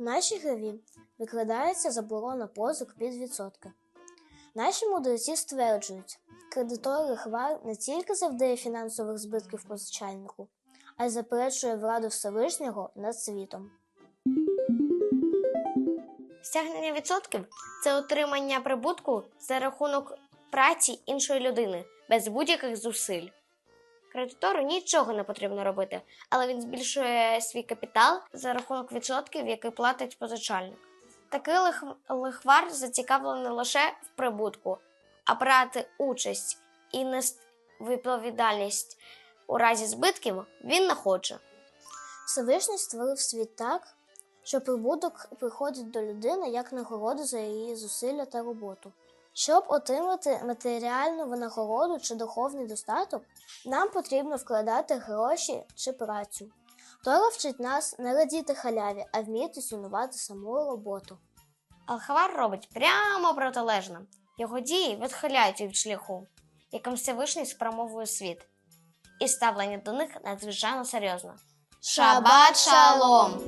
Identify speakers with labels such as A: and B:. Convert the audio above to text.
A: В нашій граві викладається заборона позик під відсотки. Наші мудреці стверджують, кредитор лихвар не тільки завдає фінансових збитків позичальнику, а й заперечує владу Всевишнього над світом.
B: Стягнення відсотків це отримання прибутку за рахунок праці іншої людини без будь-яких зусиль. Кредитору нічого не потрібно робити, але він збільшує свій капітал за рахунок відсотків, які платить позичальник. Такий лих- лихвар зацікавлений лише в прибутку, а брати участь і нести відповідальність у разі збитків він не хоче.
A: Всевишній створив світ так, що прибуток приходить до людини як нагорода за її зусилля та роботу. Щоб отримати матеріальну винагороду чи духовний достаток, нам потрібно вкладати гроші чи працю. Тора вчить нас не радіти халяві, а вміти цінувати саму роботу.
B: Алхавар робить прямо протилежне. Його дії відхиляють від шляху, яким Всевишній спрямовує світ, і ставлення до них надзвичайно серйозно. Шабат шалом!